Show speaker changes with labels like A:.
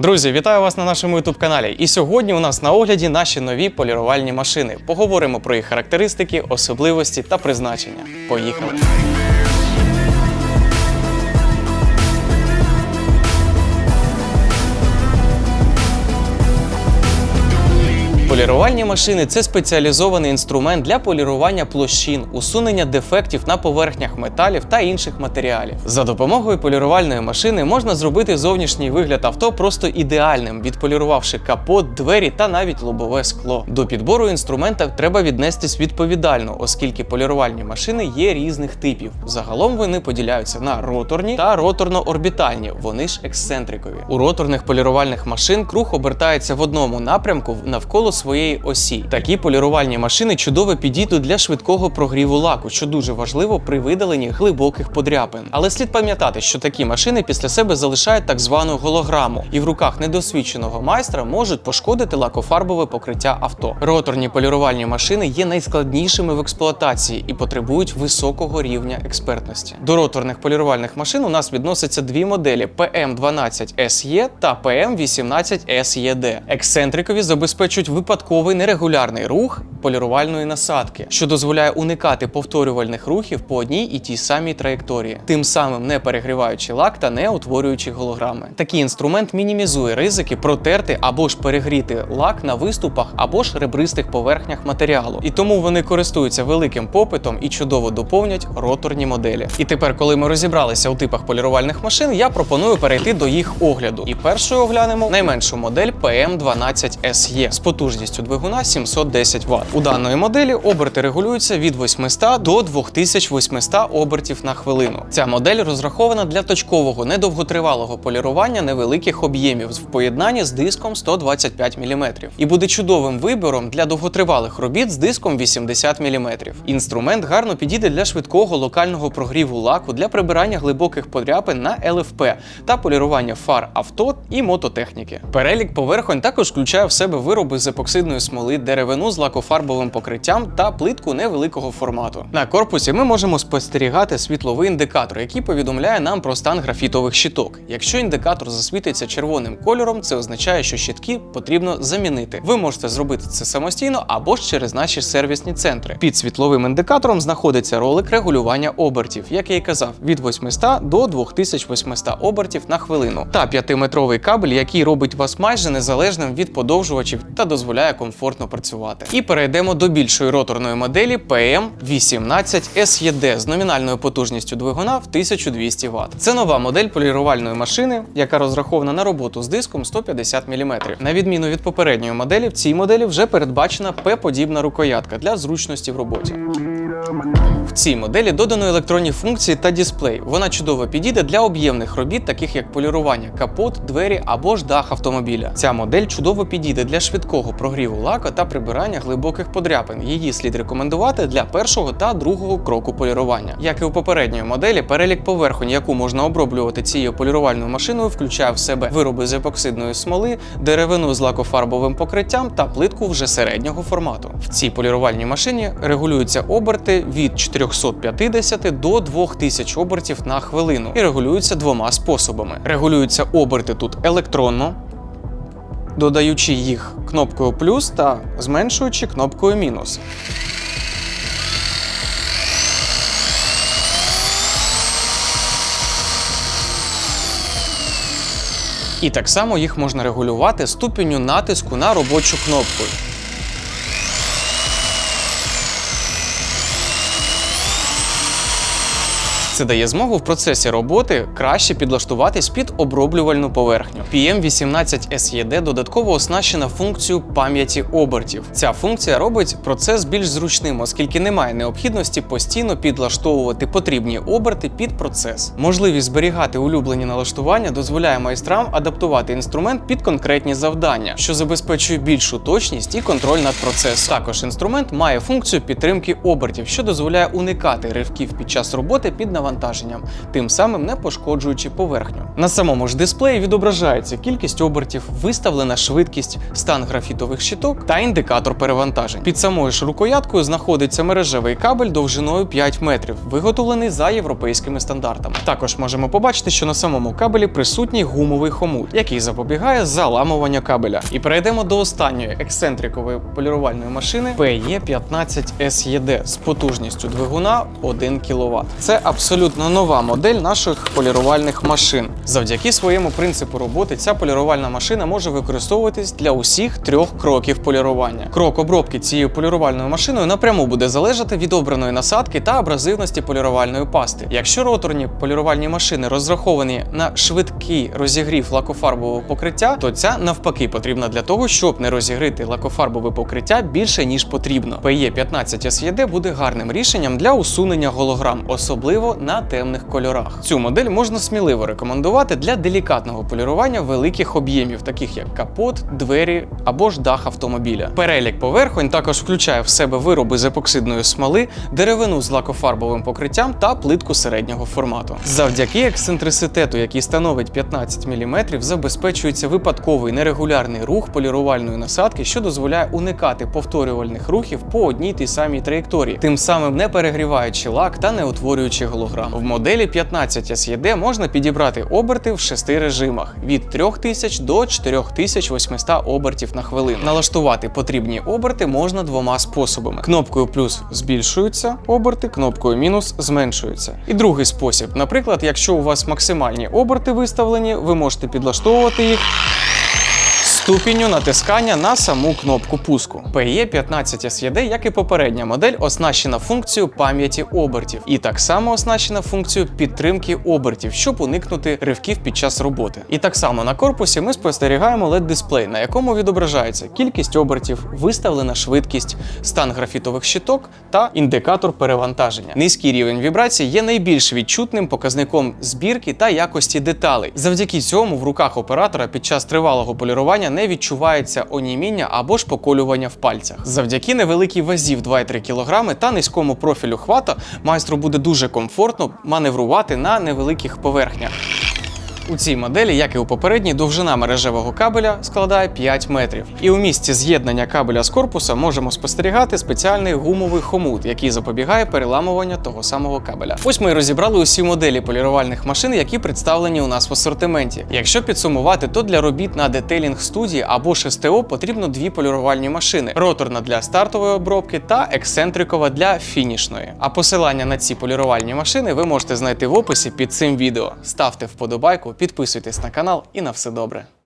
A: Друзі, вітаю вас на нашому youtube каналі. І сьогодні у нас на огляді наші нові полірувальні машини. Поговоримо про їх характеристики, особливості та призначення. Поїхали! Полірувальні машини це спеціалізований інструмент для полірування площин, усунення дефектів на поверхнях металів та інших матеріалів. За допомогою полірувальної машини можна зробити зовнішній вигляд авто просто ідеальним, відполірувавши капот, двері та навіть лобове скло. До підбору інструмента треба віднестись відповідально, оскільки полірувальні машини є різних типів. Загалом вони поділяються на роторні та роторно-орбітальні, вони ж ексцентрикові. У роторних полірувальних машин круг обертається в одному напрямку навколо своєї осі. Такі полірувальні машини чудово підійдуть для швидкого прогріву лаку, що дуже важливо при видаленні глибоких подряпин. Але слід пам'ятати, що такі машини після себе залишають так звану голограму, і в руках недосвідченого майстра можуть пошкодити лакофарбове покриття авто. Роторні полірувальні машини є найскладнішими в експлуатації і потребують високого рівня експертності. До роторних полірувальних машин у нас відносяться дві моделі PM12SE та PM18SED. Ексцентрикові забезпечують випадковий нерегулярний рух полірувальної насадки, що дозволяє уникати повторювальних рухів по одній і тій самій траєкторії, тим самим не перегріваючи лак та не утворюючи голограми. Такий інструмент мінімізує ризики протерти або ж перегріти лак на виступах або ж ребристих поверхнях матеріалу, і тому вони користуються великим попитом і чудово доповнять роторні моделі. І тепер, коли ми розібралися у типах полірувальних машин, я пропоную перейти до їх огляду. І першою оглянемо найменшу модель PM12SE з потужністю двигуна 710 Вт. У даної моделі оберти регулюються від 800 до 2800 обертів на хвилину. Ця модель розрахована для точкового недовготривалого полірування невеликих об'ємів в поєднанні з диском 125 мм і буде чудовим вибором для довготривалих робіт з диском 80 мм. Інструмент гарно підійде для швидкого локального прогріву лаку для прибирання глибоких подряпин на ЛФП та полірування фар авто і мототехніки. Перелік поверхонь також включає в себе вироби з епоксидної смоли, деревину з лакофарбовим покриттям та плитку невеликого формату. На корпусі ми можемо спостерігати світловий індикатор, який повідомляє нам про стан графітових щиток. Якщо індикатор засвітиться червоним кольором, це означає, що щитки потрібно замінити. Ви можете зробити це самостійно або ж через наші сервісні центри. Під світловим індикатором знаходиться ролик регулювання обертів, як я і казав, від 800 до 2800 обертів на хвилину, та 5-метровий кабель, який робить вас майже незалежним від подовжувачів та дозволяє комфортно працювати. І перейдемо до більшої роторної моделі PM18SED з номінальною потужністю двигуна в 1200 Вт. Це нова модель полірувальної машини, яка розрахована на роботу з диском 150 мм. На відміну від попередньої моделі, в цій моделі вже передбачена П-подібна рукоятка для зручності в роботі. В цій моделі додано електронні функції та дисплей. Вона чудово підійде для об'ємних робіт, таких як полірування капот, двері або ж дах автомобіля. Ця модель чудово підійде для швидкого прогріву лака та прибирання глибоких подряпин. Її слід рекомендувати для першого та другого кроку полірування. Як і у попередньої моделі, перелік поверхонь, яку можна оброблювати цією полірувальною машиною, включає в себе вироби з епоксидної смоли, деревину з лакофарбовим покриттям та плитку вже середнього формату. В цій полірувальній машині регулюються оберти від 450 до 2000 обертів на хвилину і регулюються двома способами. Регулюються оберти тут електронно, додаючи їх кнопкою плюс та зменшуючи кнопкою мінус. І так само їх можна регулювати ступеню натиску на робочу кнопку. Це дає змогу в процесі роботи краще підлаштуватись під оброблювальну поверхню. PM18SED додатково оснащена функцією пам'яті обертів. Ця функція робить процес більш зручним, оскільки немає необхідності постійно підлаштовувати потрібні оберти під процес. Можливість зберігати улюблені налаштування дозволяє майстрам адаптувати інструмент під конкретні завдання, що забезпечує більшу точність і контроль над процесом. Також інструмент має функцію підтримки обертів, що дозволяє уникати ривків під час роботи під навантаженням навантаженням, тим самим не пошкоджуючи поверхню. На самому ж дисплеї відображається кількість обертів, виставлена швидкість, стан графітових щиток та індикатор перевантажень. Під самою ж рукояткою знаходиться мережевий кабель довжиною 5 метрів, виготовлений за європейськими стандартами. Також можемо побачити, що на самому кабелі присутній гумовий хомут, який запобігає заламуванню кабеля. І перейдемо до останньої ексцентрикової полірувальної машини PE15 SED з потужністю двигуна 1 кВт. Це абсолютно нова модель наших полірувальних машин. Завдяки своєму принципу роботи ця полірувальна машина може використовуватись для усіх трьох кроків полірування. Крок обробки цією полірувальною машиною напряму буде залежати від обраної насадки та абразивності полірувальної пасти. Якщо роторні полірувальні машини розраховані на швидкий розігрів лакофарбового покриття, то ця навпаки потрібна для того, щоб не розігрити лакофарбове покриття більше ніж потрібно. PE15 SED буде гарним рішенням для усунення голограм, особливо на темних кольорах. Цю модель можна сміливо рекомендувати для делікатного полірування великих об'ємів, таких як капот, двері або ж дах автомобіля. Перелік поверхонь також включає в себе вироби з епоксидної смоли, деревину з лакофарбовим покриттям та плитку середнього формату. Завдяки ексцентриситету, який становить 15 мм, забезпечується випадковий нерегулярний рух полірувальної насадки, що дозволяє уникати повторювальних рухів по одній тій самій траєкторії, тим самим не перегріваючи лак та не утворюючи голограм. В моделі 15 SED можна підібрати оберти в шести режимах від 3000 до 4800 обертів на хвилину. Налаштувати потрібні оберти можна двома способами: кнопкою плюс збільшуються оберти, кнопкою мінус зменшуються. І другий спосіб, наприклад, якщо у вас максимальні оберти виставлені, ви можете підлаштовувати їх. Ступінню натискання на саму кнопку пуску. PE15 SED, як і попередня модель, оснащена функцією пам'яті обертів, і так само оснащена функцією підтримки обертів, щоб уникнути ривків під час роботи. І так само на корпусі ми спостерігаємо led дисплей на якому відображається кількість обертів, виставлена швидкість, стан графітових щиток та індикатор перевантаження. Низький рівень вібрацій є найбільш відчутним показником збірки та якості деталей. Завдяки цьому в руках оператора під час тривалого полірування не відчувається оніміння або ж поколювання в пальцях. Завдяки невеликій вазі в 2,3 кг та низькому профілю хвата майстру буде дуже комфортно маневрувати на невеликих поверхнях. У цій моделі, як і у попередній, довжина мережевого кабеля складає 5 метрів. І у місці з'єднання кабеля з корпусом можемо спостерігати спеціальний гумовий хомут, який запобігає переламуванню того самого кабеля. Ось ми і розібрали усі моделі полірувальних машин, які представлені у нас в асортименті. Якщо підсумувати, то для робіт на детейлінг студії або ж СТО потрібно дві полірувальні машини: роторна для стартової обробки та ексцентрикова для фінішної. А посилання на ці полірувальні машини ви можете знайти в описі під цим відео. Ставте вподобайку, підписуйтесь на канал і на все добре.